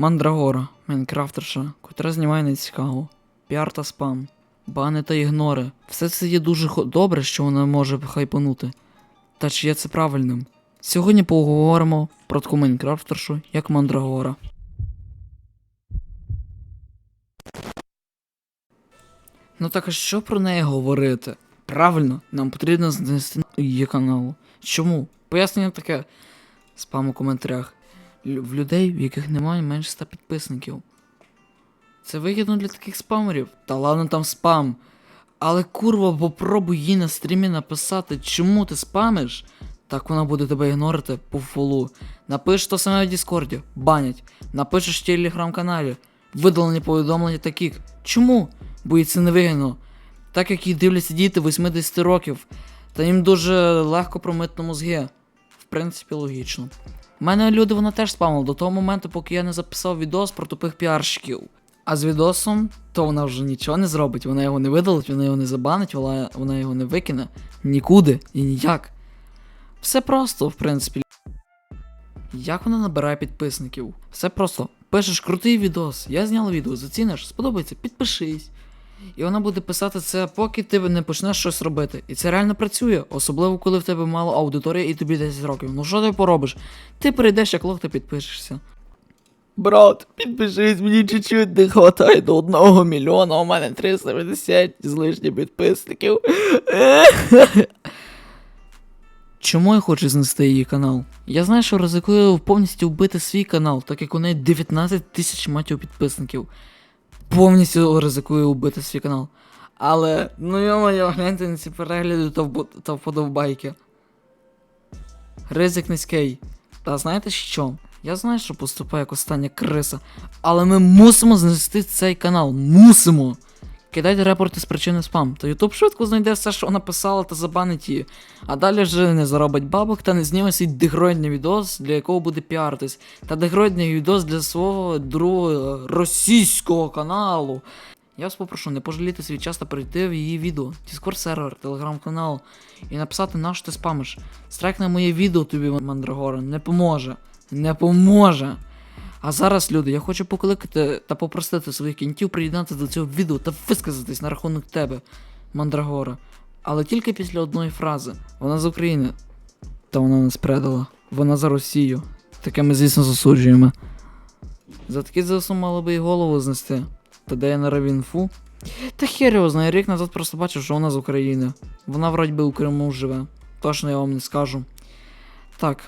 Мандрагора, Майнкрафтерша, котра знімає нецікаво. Піар та спам, бани та ігнори. Все це є дуже добре, що вона може хайпанути. Та чи є це правильним? Сьогодні поговоримо про таку Майнкрафтершу, як Мандрагора. Ну так а що про неї говорити? Правильно, нам потрібно знести її каналу. Чому? Пояснення таке. Спам у коментарях. В людей, в яких немає менше 100 підписників. Це вигідно для таких спамерів. Та ладно там спам. Але курва, попробуй їй на стрімі написати, чому ти спамиш. Так вона буде тебе ігнорити по фолу. Напишеш то саме в Діскорді, банять. Напишеш в телеграм-каналі. Видалені повідомлення та. Чому? Бо їй це не вигідно. Так як її дивляться діти 80 років, та їм дуже легко промити мозги. В принципі, логічно. Мене люди вона теж спамила до того моменту, поки я не записав відос про тупих піарщиків. А з відосом, то вона вже нічого не зробить, вона його не видалить, вона його не забанить, вона, вона його не викине нікуди і ніяк. Все просто, в принципі. Як вона набирає підписників? Все просто. Пишеш крутий відос, я зняла відео, заціниш, сподобається, підпишись. І вона буде писати це, поки ти не почнеш щось робити. І це реально працює, особливо коли в тебе мало аудиторії і тобі 10 років. Ну що ти поробиш? Ти прийдеш як лох та підпишешся. Брат, підпишись, мені чуть-чуть не хватає до одного мільйона, у мене 350 з лишніх підписників. Чому я хочу знести її канал? Я знаю, що ризикую повністю вбити свій канал, так як у неї 19 тисяч матів підписників. Повністю ризикую убити свій канал. Але, ну йо-моє, гляньте на ці перегляди та, вбо- та вподобайки. Ризик низький. Та знаєте що? Я знаю, що поступаю як остання криса, але ми мусимо знести цей канал. Мусимо! Кидайте репорти з причини спам, то Ютуб швидко знайде все, що вона писала, та забанить її. А далі вже не заробить бабок та не зніме свій дегроїдний відос, для якого буде піаритись. Та дегроїдний відос для свого другого російського каналу. Я вас попрошу не пожаліти свій час та перейти в її відео, Discord сервер, телеграм-канал і написати на що ти спамиш. Страйк на моє відео тобі, Мандрагора, не поможе. Не поможе. А зараз, люди, я хочу покликати та попросити своїх кінтів приєднати до цього відео та висказатись на рахунок тебе, Мандрагора. Але тільки після одної фрази. Вона з України. Та вона нас предала. Вона за Росію. Таке ми, звісно, засуджуємо. За такі ЗСУ мало би і голову знести. Та де я наравів інфу? Та хер його знає, рік назад просто бачив, що вона з України. Вона вроді би у Криму живе. Точно я вам не скажу. Так,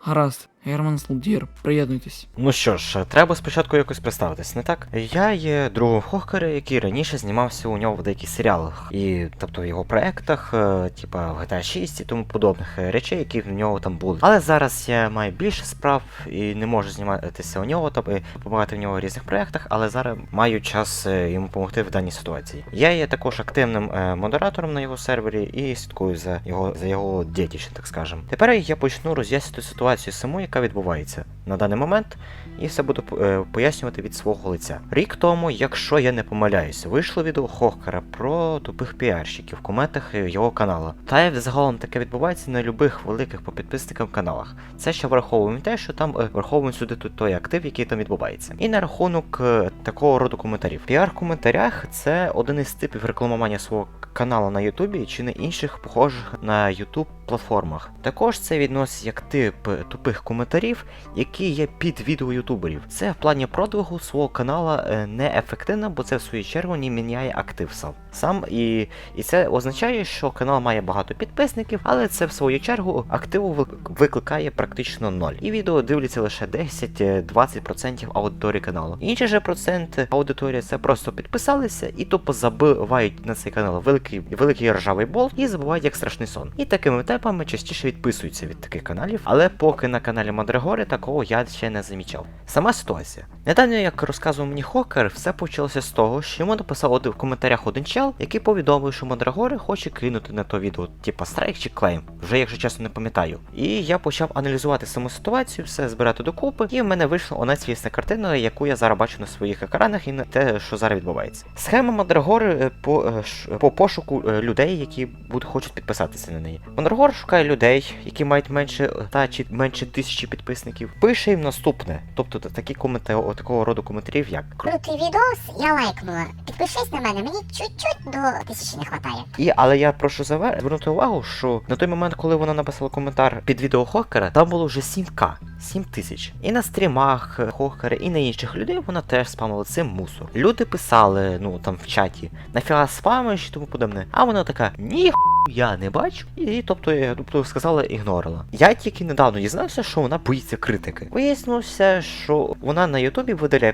гаразд. Герман Слудір, приєднуйтесь. Ну що ж, треба спочатку якось представитись, не так? Я є другом Хохкера, який раніше знімався у нього в деяких серіалах, і тобто в його проектах, е, типа в GTA 6 і тому подобних е, речей, які в нього там були. Але зараз я маю більше справ і не можу зніматися у нього, тобто допомагати в нього в різних проектах, але зараз маю час е, йому допомогти в даній ситуації. Я є також активним модератором на його сервері і слідкую за його за його дітішем, так скажемо. Тепер я почну роз'яснити ситуацію саму, яка відбувається на даний момент, і все буду е, пояснювати від свого лиця. Рік тому, якщо я не помиляюсь, вийшло відео Хохкера про тупих піарщиків в коментах його каналу. Та й взагалом таке відбувається на любих великих по підписникам каналах. Це ще враховуємо те, що там е, враховуємо сюди тут той актив, який там відбувається. І на рахунок е, такого роду коментарів. Піар в коментарях це один із типів рекламування свого каналу на Ютубі чи на інших похожих на Ютуб платформах. Також це відносить як тип тупих коментарів, які є під відео ютуберів. Це в плані продвигу свого канала е, неефективно, бо це в свою чергу не міняє актив сам. сам і, і це означає, що канал має багато підписників, але це в свою чергу активу викликає практично ноль. І відео дивляться лише 10-20% аудиторії каналу. Інший же процент аудиторії це просто підписалися і тупо забивають на цей канал великий великий ржавий болт і забувають як страшний сон. І такими темпами частіше відписуються від таких каналів, але поки на каналі Мадрагори такого я ще не замічав. Сама ситуація. Недавно, як розказував мені Хокер, все почалося з того, що йому написав в коментарях один чел, який повідомив, що Мадрагори хоче кинути на то відео, типа страйк чи клейм, вже якщо чесно не пам'ятаю. І я почав аналізувати саму ситуацію, все збирати докупи, і в мене вийшла одна цвісна картина, яку я зараз бачу на своїх екранах і на те, що зараз відбувається. Схема Мадрагори е, по, е, по пошуку е, людей, які будуть хочуть підписатися на неї. Мандрагор шукає людей, які мають менше та чи менше тисячі підписників, пише їм наступне. Тобто такі коменти, о, такого роду коментарів, як Крутий відос, я лайкнула. Підпишись на мене, мені чуть-чуть до тисячі не хватає. І, але я прошу звернути увагу, що на той момент, коли вона написала коментар під відео Хокера, там було вже 7к, 7 тисяч. І на стрімах е, Хокера, і на інших людей вона теж спамила цим мусор. Люди писали, ну там в чаті, нафіга спамиш і тому подобне. А вона така, ні. Я не бачу, і тобто, я, тобто сказала, ігнорила. Я тільки недавно дізнався, що вона боїться критики. Вияснилося, що вона на Ютубі видаляє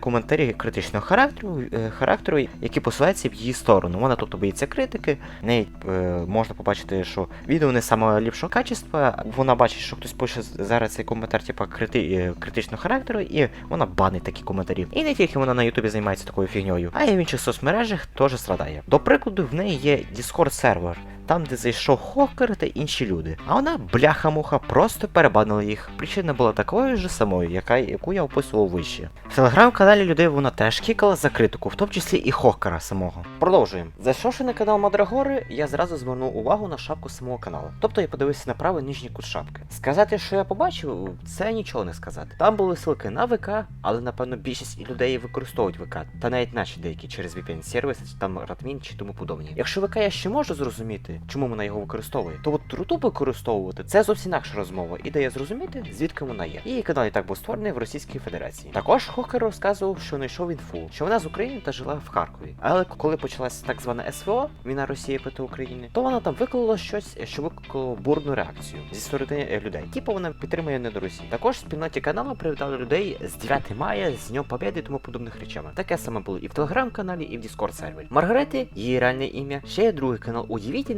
коментарі, е, критичного характеру, е, характеру, які посилаються в її сторону. Вона тобто боїться критики. В неї е, можна побачити, що відео не саме ліпшого качества. Вона бачить, що хтось пише зараз цей коментар, типа крити, критичного характеру, і вона банить такі коментарі. І не тільки вона на Ютубі займається такою фігньою, а й в інших соцмережах теж страдає. До прикладу, в неї є Discord сервер. Там, де зайшов Хокер та інші люди. А вона, бляха-муха, просто перебанила їх. Причина була такою ж самою, яка, яку я описував вище. В телеграм-каналі людей вона теж кікала за критику, в тому числі і Хокера самого. Продовжуємо. Зайшовши на канал Мадрагори, я зразу звернув увагу на шапку самого каналу. Тобто я подивився на правий нижній кут шапки. Сказати, що я побачив, це нічого не сказати. Там були ссылки на ВК, але напевно більшість людей використовують ВК, та навіть наші деякі через VPN сервіси, там Радмін чи тому подобні. Якщо ВК я ще можу зрозуміти, чому вона його використовує, то от Рутуб використовувати це зовсім інакша розмова, і дає зрозуміти, звідки вона є. Її канал і так був створений в Російській Федерації. Також Хокер розказував, що знайшов інфу, що вона з України та жила в Харкові. Але коли почалася так звана СВО, війна Росії проти України, то вона там виклала щось, що викликало бурну реакцію зі сторони е, людей. Типу вона підтримує не до Росії. Також в спільноті каналу привітали людей з 9 мая, з Днем Побєди і тому подобних речами. Таке саме було і в телеграм-каналі, і в Discord сервері. Маргарети, її реальне ім'я, ще є другий канал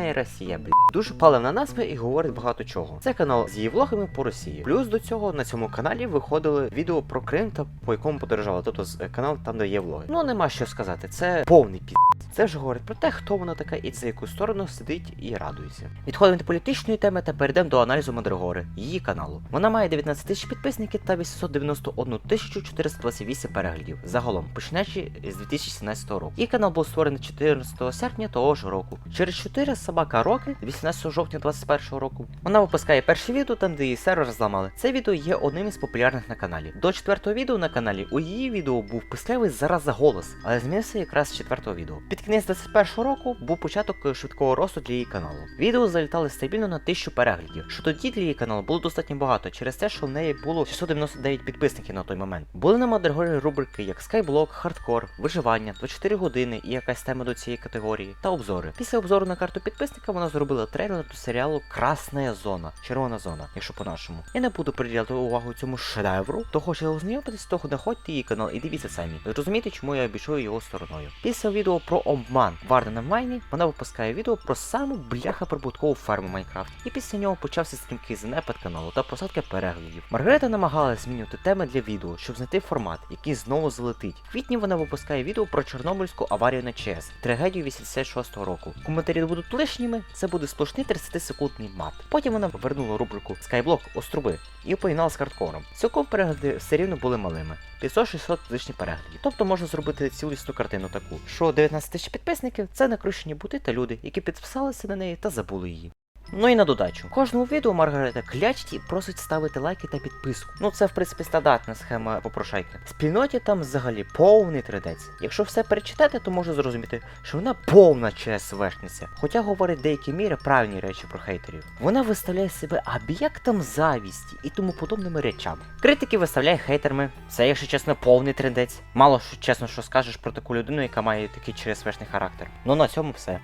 Удивительна Росія, блін. Дуже паливна назва і говорить багато чого. Це канал з її влогами по Росії. Плюс до цього на цьому каналі виходили відео про Крим та по якому подорожувала. Тобто е, канал там, де є влоги. Ну нема що сказати, це повний пі. Це вже говорить про те, хто вона така і за яку сторону сидить і радується. Відходимо від політичної теми та перейдемо до аналізу Мадригори, її каналу. Вона має 19 тисяч підписників та 891 тисячу 428 переглядів. Загалом, починаючи з 2017 року. Її канал був створений 14 серпня того ж року. Через 4 собака роки, 18 жовтня 2021 року, вона випускає перше відео там, де її сервер зламали. Це відео є одним із популярних на каналі. До четвертого відео на каналі у її відео був писклявий зараза голос, але змінився якраз з четвертого відео. Під кінець 21 року був початок швидкого росту для її каналу. Відео залітали стабільно на 1000 переглядів, що тоді для її каналу було достатньо багато через те, що в неї було 699 підписників на той момент. Були на Мадригорі рубрики як Skyblock, Хардкор, Виживання, 24 години і якась тема до цієї категорії та обзори. Після обзору на карту підписника вона зробила трейлер до серіалу Красна зона, червона зона, якщо по-нашому. Я не буду приділяти увагу цьому шедевру, то хочете ознайомитись, то знаходьте її канал і дивіться самі. Зрозумійте, чому я обійшов його стороною. Після відео про обман Вардена в Майні вона випускає відео про саму бляха прибуткову ферму Майнкрафт. І після нього почався стрімкий занепад каналу та просадка переглядів. Маргарета намагалася змінювати теми для відео, щоб знайти формат, який знову залетить. В квітні вона випускає відео про Чорнобильську аварію на ЧАЕС, трагедію 86-го року. Коментарі будуть лишніми, це буде сплошний 30-секундний мат. Потім вона повернула рубрику Skyblock Острови і поєднала з хардкором. Цілком перегляди все рівно були малими. 500-600 лишні переглядів. Тобто можна зробити цілісну картину таку, що 19 тисяч підписників це накручені бути та люди, які підписалися на неї та забули її. Ну і на додачу. Кожному відео Маргарета клячить і просить ставити лайки та підписку. Ну це в принципі стандартна схема попрошайки. Спільноті там взагалі повний тредець. Якщо все перечитати, то можна зрозуміти, що вона повна ЧСВшниця. Хоча говорить деякі міри правильні речі про хейтерів. Вона виставляє себе об'єктом завісті і тому подобними речами. Критики виставляє хейтерами. Це, якщо чесно, повний трендець. Мало що чесно, що скажеш про таку людину, яка має такий ЧСВшний характер. Ну на цьому все.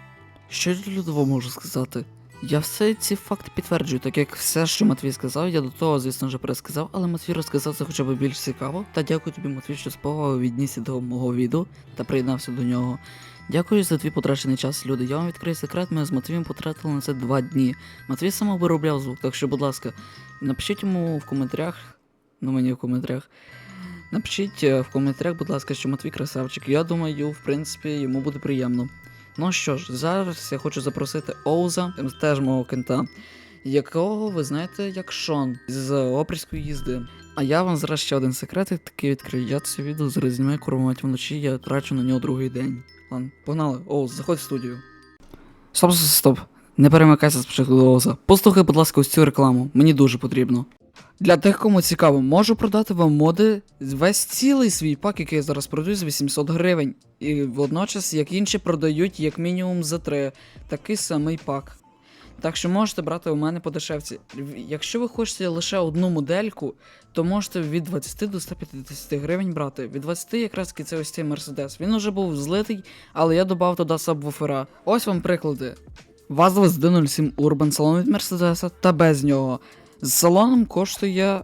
Що я для того можу сказати? Я все ці факти підтверджую, так як все, що Матвій сказав, я до того, звісно, вже пересказав, але Матвій розказав це хоча б більш цікаво. Та дякую тобі, Матвій, що з віднісся до мого відео та приєднався до нього. Дякую за твій потрачений час, люди. Я вам відкрию секрет, ми з Матвієм потратили на це два дні. Матвій саме виробляв звук, так що, будь ласка, напишіть йому в коментарях, ну мені в коментарях. Напишіть е, в коментарях, будь ласка, що Матвій красавчик. Я думаю, в принципі, йому буде приємно. Ну що ж, зараз я хочу запросити Оуза, теж мого кента, якого ви знаєте як Шон з опрської їзди. А я вам зараз ще один секрет такий відкрию. Я це відео зараз знімаю курувати вночі, я трачу на нього другий день. Ладно, погнали, Оуз, заходь в студію. Стоп, стоп, стоп. Не перемикайся спочатку до Оуза. Послухай, будь ласка, ось цю рекламу. Мені дуже потрібно. Для тих, кому цікаво, можу продати вам моди весь цілий свій пак, який я зараз продаю за 800 гривень. І водночас, як інші продають як мінімум за 3. Такий самий пак. Так що можете брати у мене по дешевці. Якщо ви хочете лише одну модельку, то можете від 20 до 150 гривень брати. Від 20 якраз це ось цей Мерседес. Він уже був злитий, але я додав туди сабвуфера. Ось вам приклади. ВАЗ-2107 Urban салон від Мерседеса та без нього. З салоном коштує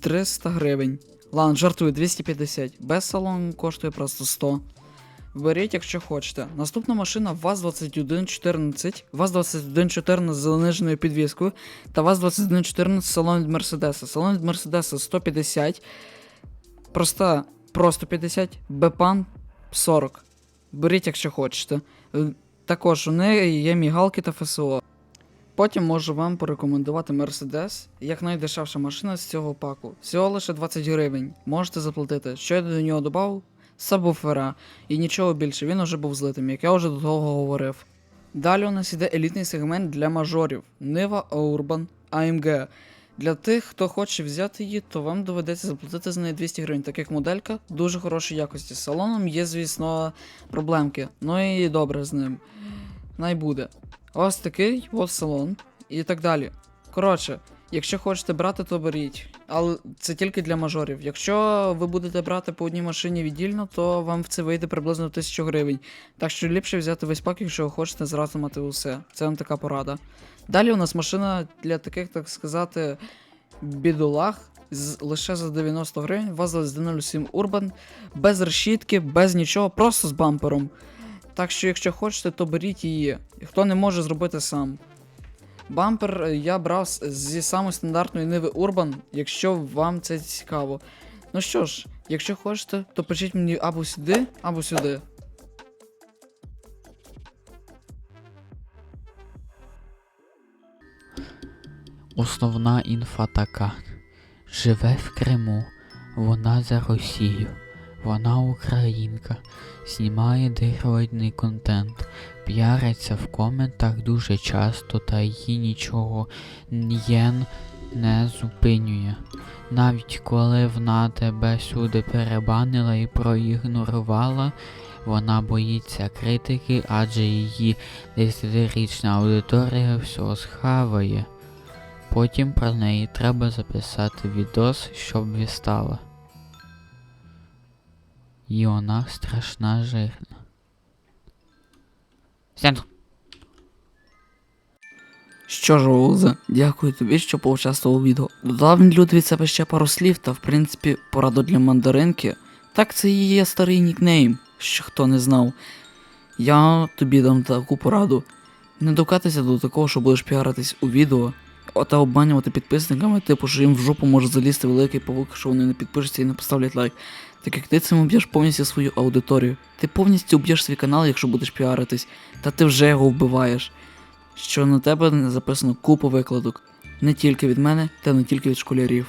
300 гривень. Ладно, жартую 250. Без салону коштує просто 100. Беріть, якщо хочете. Наступна машина ВАЗ-2114, ВАЗ-2114 з заниженою підвіскою та ВАЗ-2114 салон від Мерседеса. Салон від Мерседеса 150. Проста, просто 50, Бепан 40. Беріть, якщо хочете. Е, Також у неї є мігалки та ФСО. Потім можу вам порекомендувати Mercedes, як найдешевша машина з цього паку. Всього лише 20 гривень. Можете заплатити. Що я до нього додав? Сабвуфера. І нічого більше, він уже був злитим, як я вже до того говорив. Далі у нас іде елітний сегмент для мажорів Нива Urban AMG. Для тих, хто хоче взяти її, то вам доведеться заплатити за неї 200 гривень, так як моделька дуже хорошої якості. З салоном є, звісно, проблемки. Ну і добре з ним. Най буде. Ось такий от салон і так далі. Коротше, якщо хочете брати, то беріть. Але це тільки для мажорів. Якщо ви будете брати по одній машині віддільно, то вам в це вийде приблизно 1000 гривень. Так що ліпше взяти весь пак, якщо ви хочете зразу мати усе. Це вам така порада. Далі у нас машина для таких, так сказати, бідолах. З, лише за 90 гривень, ВАЗ 107 Urban, без решітки, без нічого, просто з бампером. Так що, якщо хочете, то беріть її. Хто не може зробити сам. Бампер е, я брав зі самої стандартної Ниви Urban, якщо вам це цікаво. Ну що ж, якщо хочете, то пишіть мені або сюди, або сюди. Основна інфа така. Живе в Криму, вона за Росію, вона українка, знімає дегроїдний контент, піариться в коментах дуже часто та її нічого нієн не зупинює. Навіть коли вона тебе сюди перебанила і проігнорувала, вона боїться критики, адже її десятирічна аудиторія все схаває. Потім про неї треба записати відос, щоб відстала. І вона страшна жирна. Сяду. Що ж, Оузе, дякую тобі, що поучаствував у відео. Додав він люди від себе ще пару слів, та в принципі пораду для мандаринки. Так це є старий нікнейм, що хто не знав. Я тобі дам таку пораду. Не докатися до такого, що будеш піаритись у відео, та обманювати підписниками, типу, що їм в жопу може залізти великий павук, що вони не підпишуться і не поставлять лайк. Так як ти цим уб'єш повністю свою аудиторію. Ти повністю уб'єш свій канал, якщо будеш піаритись, та ти вже його вбиваєш що на тебе записано купу викладок. Не тільки від мене, та не тільки від школярів.